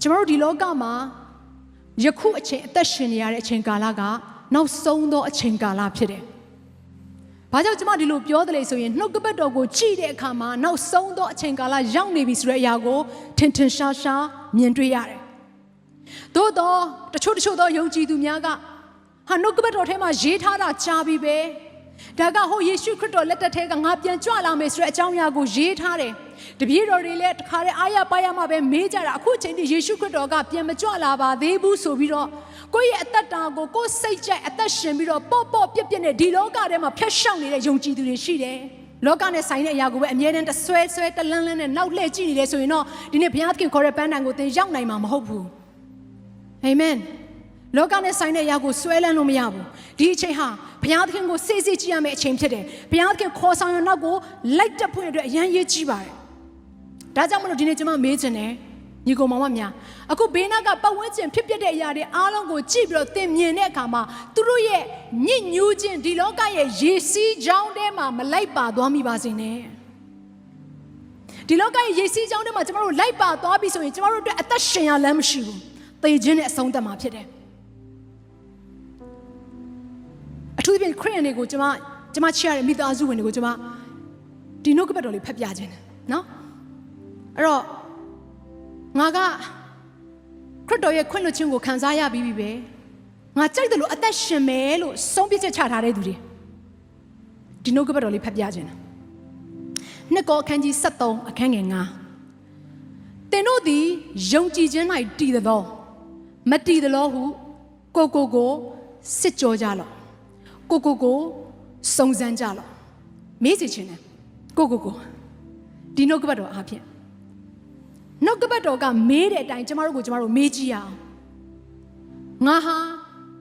ကျမတို့ဒီလောကမှာယခုအချိန်အသက်ရှင်နေရတဲ့အချိန်ကာလကနောက်ဆုံးသောအချိန်ကာလဖြစ်တယ်။ဘာကြောင့်ကျမဒီလိုပြောတယ်လဲဆိုရင်နှုတ်ကပတ်တော်ကိုကြည့်တဲ့အခါမှာနောက်ဆုံးသောအချိန်ကာလရောက်နေပြီဆိုတဲ့အရာကိုထင်ထင်ရှားရှားမြင်တွေ့ရတယ်။သို့တော့တချို့တချို့သောယုံကြည်သူများကဟာနှုတ်ကပတ်တော်ထဲမှာရေးထားတာကြားပြီပဲ။ ဒါကဟိုယေရှုခရစ်တော်လက်ထက်ထဲကငါပြန်ကြွလာမယ်ဆိုတဲ့အကြောင်းအရာကိုရေးထားတယ်။တပည့်တော်တွေလည်းတခါတည်းအားရပါရမှပဲမေးကြတာအခုအချိန်ထိယေရှုခရစ်တော်ကပြန်မကြွလာပါသေးဘူးဆိုပြီးတော့ကိုယ့်ရဲ့အသက်တာကိုကိုယ်စိတ်ကြိုက်အသက်ရှင်ပြီးတော့ပေါ့ပေါ့ပြက်ပြက်နဲ့ဒီလောကထဲမှာဖျက်ရှောင်နေတဲ့ယုံကြည်သူတွေရှိတယ်။လောကနဲ့ဆိုင်တဲ့အရာကိုပဲအမြဲတမ်းတဆွဲဆွဲတလန်းလန်းနဲ့နောက်လှည့်ကြည့်နေတယ်ဆိုရင်တော့ဒီနေ့ဘုရားသခင်ခေါ်တဲ့ပန်းတန်ကိုသင်ရောက်နိုင်မှာမဟုတ်ဘူး။အာမင်။ လောကနဲ့ဆိုင်တဲ့အရာကိုဆွဲလန်းလို့မရဘူး။ဒီအချိန်ဟာဘုရားသခင်ကိုစေ့စေ့ကြည့်ရမယ့်အချိန်ဖြစ်တယ်။ဘုရားသခင်ခေါ်ဆောင်ရနောက်ကိုလိုက်တက်ဖို့အတွက်အရန်ရေးကြည့်ပါတယ်။ဒါကြောင့်မလို့ဒီနေ့ကျွန်မမေးချင်တယ်ညီကောင်မောင်မများအခုဘေးနားကပတ်ဝန်းကျင်ဖြစ်ပျက်တဲ့အရာတွေအားလုံးကိုကြည့်ပြီးတော့သင်မြင်တဲ့အခါမှာသူတို့ရဲ့ညစ်ညူးခြင်းဒီလောကရဲ့ရေစီးကြောင်းထဲမှာမလိုက်ပါသွားမိပါစေနဲ့ဒီလောကရဲ့ရေစီးကြောင်းထဲမှာကျမတို့လိုက်ပါသွားပြီဆိုရင်ကျမတို့အတွက်အသက်ရှင်ရလမ်းမရှိဘူးသေခြင်းနဲ့အဆုံးသတ်မှာဖြစ်တယ် ထူးသဖြင့်ခရစ်ယာန်တွေကိုကျမကျမချစ်ရတဲ့မိသားစုဝင်တွေကိုကျမဒီနှုတ်ကပတ်တော်လေးဖတ်ပြခြင်းတယ်နော်အဲ့တော့ငါကခရစ်တော်ရဲ့ခွင့်လွှတ်ခြင်းကိုခံစားရပြီးပြီပဲငါကြိုက်တယ်လို့အသက်ရှင်မယ်လို့ဆုံးဖြတ်ချက်ချထားတဲ့သူတွေဒီနှုတ်ကပတ်တော်လေးဖတ်ပြခြင်းတယ်နှစ်ကောအခန်းကြီး73အခန်းငယ်9သင်တို့သည်ယုံကြည်ခြင်း၌တည်သောမတည်သလိုဟုကိုကိုကိုစစ်ကြောကြလော့ ကိုကိုကိုစုံစမ်းကြလော့မေးစီခြင်းတယ်ကိုကိုကိုဒီနှုတ်ကပတ်တော်အားဖြင့်နှုတ်ကပတ်တော်ကမေးတဲ့အတိုင်းကျမတို့ကိုကျမတို့မေးကြည့်ရအောင်ငါဟာ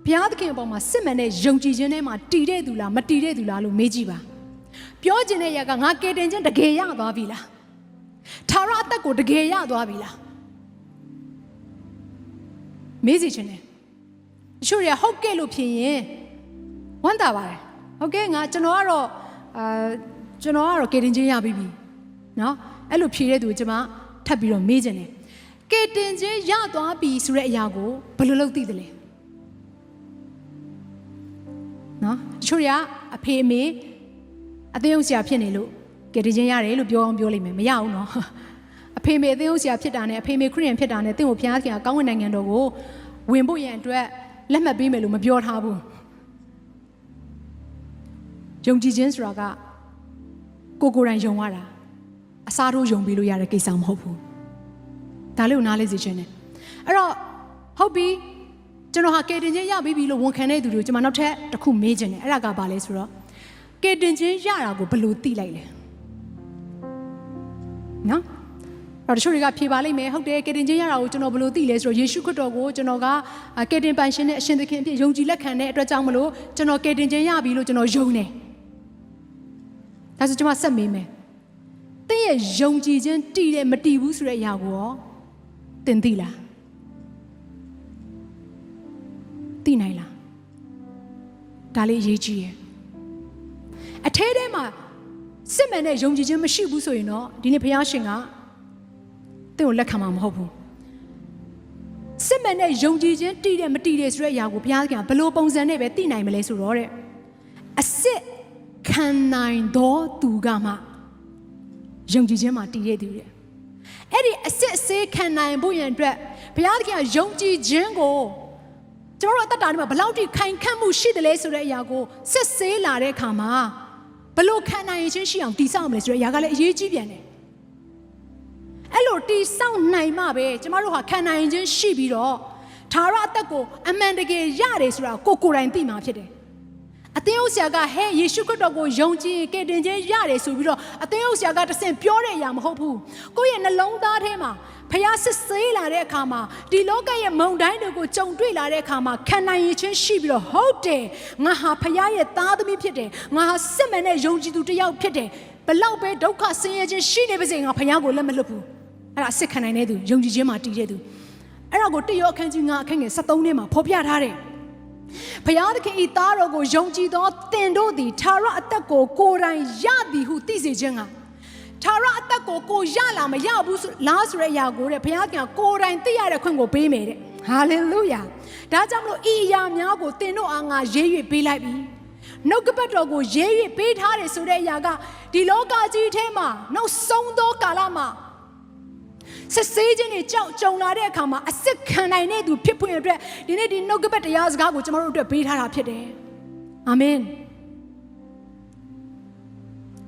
ဘုရားသခင်အပေါ်မှာစစ်မှန်တဲ့ယုံကြည်ခြင်းထဲမှာတည်တဲ့သူလားမတည်တဲ့သူလားလို့မေးကြည့်ပါပြောခြင်းတဲ့ရကငါကယ်တင်ခြင်းတကယ်ရသွားပြီလားထာဝရအသက်ကိုတကယ်ရသွားပြီလားမေးစီခြင်းတယ်တချို့တွေကဟုတ်ကဲ့လို့ဖြစ်ရင် ဝမ်းသာပါတယ်ဟုတ်ကဲ့ငါကျွန်တော်ကတော့အာကျွန်တော်ကတော့ကယ်တင်ခြင်းရပြီပြီเนาะအဲ့လိုဖြေတဲ့သူကိုကျွန်မထပ်ပြီးတော့မေးခြင်းတယ်ကယ်တင်ခြင်းရသွားပြီဆိုတဲ့အရာကိုဘယ်လိုလုပ်သိသလဲနော်တချို့တွေကအဖေအမေအသေးအောင်ဆရာဖြစ်နေလို့ကယ်တင်ခြင်းရတယ်လို့ပြောအောင်ပြောလိမ့်မယ်မရဘူးနော်အဖေအမေအသေးအောင်ဆရာဖြစ်တာနဲ့အဖေအမေခရစ်ယာန်ဖြစ်တာနဲ့တင့်ကိုဘုရားခင်ကကောင်းဝင်နိုင်ငံတော်ကိုဝင်ဖို့ရန်အတွက်လက်မှတ်ပေးမယ်လို့မပြောထားဘူး ယုံကြည်ခြင်းဆိုတာကကိုကိုယ်တိုင်ယုံရတာအစားထိုးယုံပြီးလို့ရတဲ့ကိစ္စမဟုတ်ဘူးဒါလေးကိုနားလေးစီခြင်းနဲ့အဲ့တော့ဟုတ်ပြီကျွန်တော်ဟာကေတင်ချင်းရပြီးပြီလို့ဝန်ခံတဲ့သူတွေကိုကျွန်မနောက်ထပ်တစ်ခုမေးခြင်းနဲ့အဲ့ဒါကဘာလဲဆိုတော့ကေတင်ချင်းရတာကိုဘယ်လိုသိလိုက်လဲနော်အဲ့တော့တချို့တွေကဖြေပါလိမ့်မယ်ဟုတ်တယ်ကေတင်ချင်းရတာကိုကျွန်တော်ဘယ်လိုသိလဲဆိုတော့ယေရှုခရစ်တော်ကိုကျွန်တော်ကကေတင်ပိုင်ရှင်နဲ့အရှင်သခင်အဖြစ်ယုံကြည်လက်ခံတဲ့အတွက်ကြောင့်မလို့ကျွန်တော်ကေတင်ချင်းရပြီလို့ကျွန်တော်ယုံတယ် ဒါဆိုကျွန်မဆက်မေးမယ်သင်ရဲ့ယုံကြည်ခြင်းတည်တယ်မတည်ဘူးဆိုတဲ့အရာကိုရောသင်သိလားသိနိုင်လားဒါလေးအရေးကြီးရဲ့အထဲထဲမှာစစ်မှန်တဲ့ယုံကြည်ခြင်းမရှိဘူးဆိုရင်တော့ဒီနေ့ဘုရားရှင်ကသင်ကိုလက်ခံမှာမဟုတ်ဘူးစစ်မှန်တဲ့ယုံကြည်ခြင်းတည်တယ်မတည်တယ်ဆိုတဲ့အရာကိုဘုရားကဘယ်လိုပုံစံနဲ့ပဲသိနိုင်မလဲဆိုတော့တဲ့အစစ် ခံနိုင်သောသူကမှယုံကြည်ခြင်းမှာတည်ရတဲ့သူတွေအဲ့ဒီအစစ်အဆေးခံနိုင်ဖို့ရန်အတွက်ဘုရားသခင်ကယုံကြည်ခြင်းကိုကျွန်တော်တို့အသက်တာထဲမှာဘယ်လောက်ထိခိုင်ခန့်မှုရှိတယ်လဲဆိုတဲ့အရာကိုစစ်ဆေးလာတဲ့အခါမှာဘလို့ခံနိုင်ရင်ချင်းရှိအောင်တည်ဆောက်မလဲဆိုတဲ့အရာကလည်းအရေးကြီးပြန်တယ်အဲ့လိုတည်ဆောက်နိုင်မှပဲကျမတို့ဟာခံနိုင်ခြင်းရှိပြီးတော့သာရအသက်ကိုအမှန်တကယ်ရတယ်ဆိုတာကိုကိုယ်တိုင်သိမှာဖြစ်တယ် အသင်းဥဆရာကဟဲယေရှုခရစ်တော်ကိုယုံကြည်ကယ်တင်ခြင်းရတယ်ဆိုပြီးတော့အသင်းဥဆရာကတဆင့်ပြောတဲ့အရာမဟုတ်ဘူးကိုယ့်ရဲ့နှလုံးသားထဲမှာဖျားစစ်ဆေးလာတဲ့အခါမှာဒီလောကရဲ့မုန်တိုင်းတွေကိုကြုံတွေ့လာတဲ့အခါမှာခံနိုင်ရခြင်းရှိပြီးတော့ဟုတ်တယ်ငါဟာဖျားရဲ့သားသမီးဖြစ်တယ်ငါဟာစစ်မှန်တဲ့ယုံကြည်သူတစ်ယောက်ဖြစ်တယ်ဘလောက်ပဲဒုက္ခဆင်းရဲခြင်းရှိနေပါစေငါဖျားကိုလက်မလွတ်ဘူးအဲ့ဒါစစ်ခံနိုင်တဲ့သူယုံကြည်ခြင်းမှာတည်တဲ့သူအဲ့ဒါကိုတရောအခန်းကြီး9အခန်းငယ်73ထဲမှာဖော်ပြထားတယ် ဖျားသခင်ဤသားတော်ကိုယုံကြည်သောသင်တို့သည်သာရအသက်ကိုကိုယ်တိုင်ရသည်ဟုသိစေခြင်းကသာရအကိုကိုရလာမရဘူးဆိုလားဆိုတဲ့အရာကိုတဲ့ဘုရားခင်ကကိုယ်တိုင်သိရတဲ့ခွင့်ကိုပေးမယ်တဲ့ဟာလေလုယာဒါကြောင့်မလို့ဤအရာများကိုသင်တို့အားငါရေး၍ပေးလိုက်ပြီနှုတ်ကပတ်တော်ကိုရေး၍ပေးထားတယ်ဆိုတဲ့အရာကဒီလောကကြီးထဲမှာနောက်ဆုံးသောကာလမှာ စစ်ဆေးခြင်းတွေကြောက်ကြုံလာတဲ့အခါမှာအစ်စ်ခံနိုင်တဲ့သူဖြစ်ဖွင့်အတွက်ဒီနေ့ဒီနှုတ်ကပတ်တရားစကားကိုကျွန်တော်တို့အတွက်ပေးထားတာဖြစ်တယ်အာမင်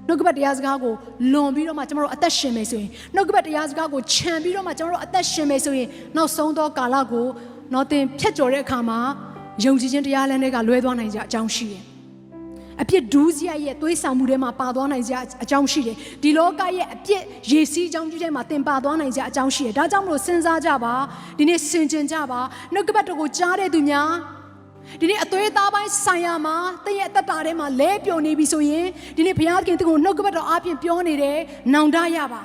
နှုတ်ကပတ်တရားစကားကိုလွန်ပြီးတော့မှကျွန်တော်တို့အသက်ရှင်မယ်ဆိုရင်နှုတ်ကပတ်တရားစကားကိုခြံပြီးတော့မှကျွန်တော်တို့အသက်ရှင်မယ်ဆိုရင်နောက်ဆုံးသောကာလကိုတော့သင်ဖြတ်ကျော်တဲ့အခါမှာယုံကြည်ခြင်းတရားလမ်းတွေကလွဲသွားနိုင်ကြအကြောင်းရှိတယ်။ အပြစ်ဒူးစရိုက်ရဲ့သွေးဆောင်မှုထဲမှာပါသွားနိုင်ကြအကြောင်းရှိတယ်။ဒီလောကရဲ့အပြစ်ရေစီးအကြောင်းကြီးထဲမှာသင်ပါသွားနိုင်ကြအကြောင်းရှိတယ်။ဒါကြောင့်မလို့စဉ်းစားကြပါဒီနေ့ဆင်ခြင်ကြပါနှုတ်ကပတ်တော်ကိုကြားတဲ့သူများဒီနေ့အသွေးသားပိုင်းဆိုင်ရာမှာတည့်ရဲ့အသက်တာထဲမှာလဲပြုံနေပြီဆိုရင်ဒီနေ့ဘုရားသခင်တကိုနှုတ်ကပတ်တော်အပြင်ပြောနေတယ်နောင်တရပါ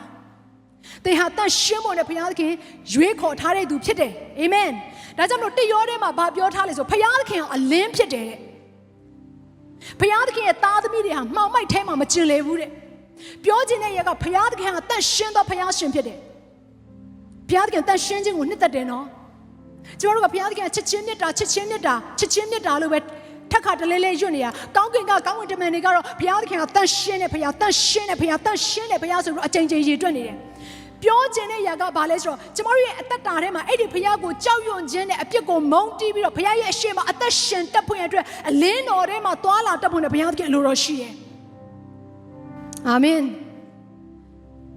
သင်ဟာတန်ရှင်းဖို့နဲ့ဘုရားသခင်ရွေးခေါ်ထားတဲ့သူဖြစ်တယ်အာမင်ဒါကြောင့်မလို့တရောထဲမှာဗာပြောထားလဲဆိုဘုရားသခင်ကအလင်းဖြစ်တယ်တဲ့ ဘုရားသခင်ရဲ့သားသမီးတွေဟာမှောင်မိုက်ထဲမှာမကျင်လေဘူးတဲ့ပြောခြင်းတဲ့ရကဘုရားသခင်ကတန်ရှင်းသောဘုရားရှင်ဖြစ်တယ်ဘုရားသခင်တန်ရှင်းခြင်းကိုနှစ်သက်တယ်နော်ကျမတို့ကဘုရားသခင်ချစ်ချင်းမြတ်တာချစ်ချင်းမြတ်တာချစ်ချင်းမြတ်တာလို့ပဲထက်ခါတလဲလဲရွတ်နေတာကောင်းကင်ကကောင်းကင်တမန်တွေကတော့ဘုရားသခင်ကတန်ရှင်းတဲ့ဘုရားတန်ရှင်းတဲ့ဘုရားတန်ရှင်းတဲ့ဘုရားဆိုပြီးအကြိမ်ကြိမ်ရည်တွက်နေတယ် ပြောခြင်းတဲ့ຢာကဘာလဲဆိုတော့ကျမတို့ရဲ့အသက်တာထဲမှာအဲ့ဒီဘုရားကိုကြောက်ရွံ့ခြင်းနဲ့အပြစ်ကိုမုန်းတီးပြီးတော့ဘုရားရဲ့အရှိန်မှာအသက်ရှင်တက်ဖွင့်ရအတွက်အလင်းတော်ထဲမှာသွာလာတက်ဖွင့်တဲ့ဘုရားသခင်အလိုတော်ရှိတယ်အာမင်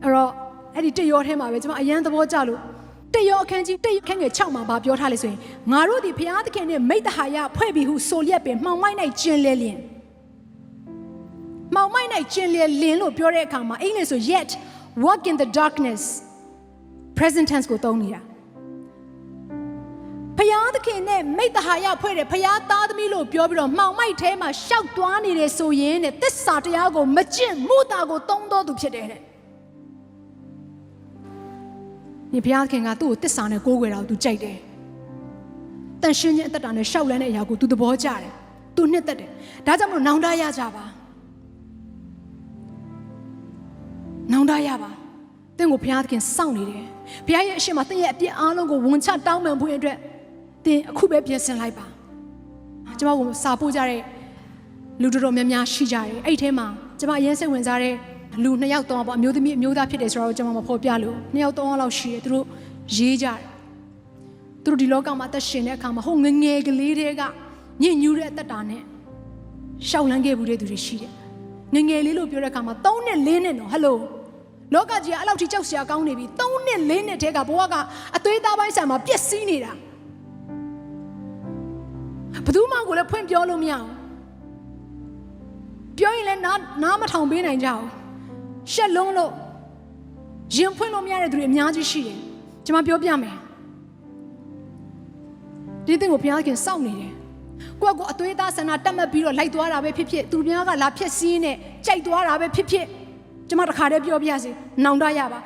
အဲ့တော့အဲ့ဒီတရောထဲမှာပဲကျွန်မအရန်သဘောကျလို့တရောအခန်းကြီးတခန်းငယ်6မှာဗာပြောထားလေဆိုရင်ငါတို့ဒီဘုရားသခင်နဲ့မိတ္တဟာယဖွဲ့ပြီးဟုဆိုလျက်ပင်မှောင်မိုက်၌ကျင်လဲလျင်မှောင်မိုက်၌ကျင်လဲလင်းလို့ပြောတဲ့အခါမှာအင်္ဂလိပ်ဆို yet walk in the darkness present tense ကိုသုံးနေတာဖယားသခင်နဲ့မိတ္တဟာယဖွဲ့တဲ့ဖယားသားသမီးလို့ပြောပြီးတော့မှောင်မိုက်ထဲမှာရှောက်သွားနေတယ်ဆိုရင်တဲ့သစ္စာတရားကိုမကျင့်မှုတာကိုသုံးတော်သူဖြစ်တယ်တဲ့ဒီဘုရားသခင်ကသူ့ကိုတစ္ဆာနဲ့ကိုးကွယ်တာကိုသူကြိုက်တယ်။တန်ရှင်းခြင်းအသက်တာနဲ့ရှောက်လန်းတဲ့အရာကိုသူသဘောကျတယ်။သူနှစ်သက်တယ်။ဒါကြောင့်မလို့နောင်တရကြပါ။ နောင်တရပါ။တင့်ကိုဘုရားသခင်စောင့်နေတယ်။ဘုရားရဲ့အရှင်မတင့်ရဲ့အပြစ်အားလုံးကိုဝန်ချတောင်းပန်ဖို့အတွက်တင်အခုပဲပြင်ဆင်လိုက်ပါ။ကျွန်မကိုစာပို့ကြတဲ့လူတော်တော်များများရှိကြတယ်။အဲ့ဒီထဲမှာကျွန်မအရင်စိတ်ဝင်စားတဲ့လူနှစ်ယောက်တော့ပေါ့အမျိုးသမီးအမျိုးသားဖြစ်တယ်ဆိုတော့ကျွန်မမဖော်ပြလို့နှစ်ယောက်တော့လောက်ရှိတယ်သူတို့ရေးကြတယ်သူတို့ဒီလောကမှာအသက်ရှင်တဲ့အခါမှာဟိုငငယ်ကလေးတွေကညဉ့်ညူးတဲ့အသက်တာနဲ့ရှောက်လန်းခဲ့ဘူးတဲ့သူတွေရှိတယ်ငငယ်လေးလို့ပြောတဲ့အခါမှာ3နဲ့4နဲ့နော်ဟယ်လို လောကကြီးကအဲ့လောက်ထိကြောက်စရာကောင်းနေပြီ3နဲ့4နဲ့တဲကဘဝကအသွေးသားပိုင်းဆိုင်မှာပျက်စီးနေတာဘယ်သူမှကိုလည်းဖွင့်ပြောလို့မရအောင်ပြောရင်လည်းနားနားမထောင်ပေးနိုင်ကြဘူးရှက်လုံးလို့ရင်ဖွင့်လို့မရတဲ့သူတွေအများကြီးရှိတယ်ကျွန်မပြောပြမယ်ဒီသင်ကိုဘုရားခင်စောင့်နေတယ်ကိုယ့်ကိုအသွေးသားဆန္ဒတက်မှတ်ပြီးတော့လိုက်သွားတာပဲဖြစ်ဖြစ်သူများကလာဖြစ်စည်းနဲ့ကြိုက်သွားတာပဲဖြစ်ဖြစ် ကျွန်မတခါတည်းပြောပြစီနောင်တရပါ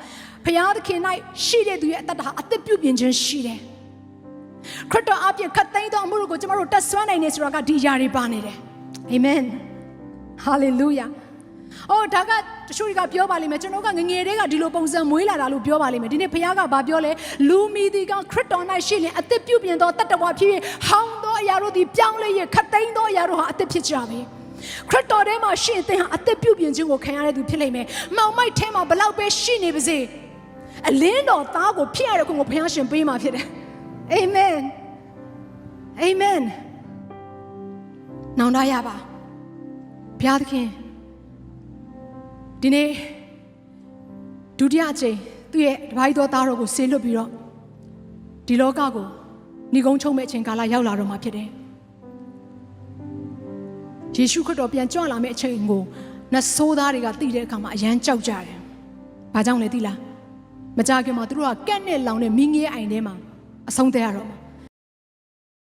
ဘုရားသခင်၌ရှိတဲ့သူရဲ့အသက်တာအသက်ပြုပြင်ခြင်းရှိတယ်ခရစ်တော်အပြင်ခတ်သိမ်းသောအမှုကိုကျွန်တော်တို့တက်ဆွမ်းနိုင်နေဆိုတာကဒီຢာတွေပါနေတယ်အာမင်ဟာလေလုယာ။အော်ဒါကတချို့တွေကပြောပါလိမ့်မယ်ကျွန်တော်ကငငယ်တွေကဒီလိုပုံစံမွေးလာတာလို့ပြောပါလိမ့်မယ်ဒီနေ့ဖခင်ကဘာပြောလဲလူမီဒီကခရစ်တော်၌ရှိရင်အသက်ပြုပြင်သောတတ္တဝါဖြစ်ဖြစ်ဟောင်းသောအရာတို့သည်ပြောင်းလဲရခတ်သိမ်းသောအရာတို့ဟာအသက်ဖြစ်ကြပြီ။ ခရစ်တော်ထဲမှာရှင်သင်ဟာအသက်ပြုပြင်ခြင်းကိုခံရတဲ့သူဖြစ်လိမ့်မယ်။မောင်မိုက်ထဲမှာဘလောက်ပဲရှိနေပါစေအလင်းတော်သားကိုဖြစ်ရတဲ့ခုကိုဘုရားရှင်ပေးมาဖြစ်တယ်။အာမင်။အာမင်။နောင်တရပါဘုရားသခင်ဒီနေ့ဒုတိယအကြိမ်သူ့ရဲ့တပိုင်းတော်သားတော်ကိုဆေးလွတ်ပြီးတော့ဒီလောကကိုဏိကုံးချုံမဲ့အချိန်ကာလရောက်လာတော့မှာဖြစ်တယ်။ ယေရှုခရစ်တော်ပြန်ကြွလာမယ့်အချိန်ကိုနတ်ဆိုးသားတွေကသိတဲ့အခါမှာအယမ်းကြောက်ကြတယ်။ဘာကြောင့်လဲသိလား။မကြခင်မှာသူတို့ကကန့်နဲ့လောင်တဲ့မင်းငယ်အိုင်ထဲမှာအဆုံးသတ်ရတော့မှာ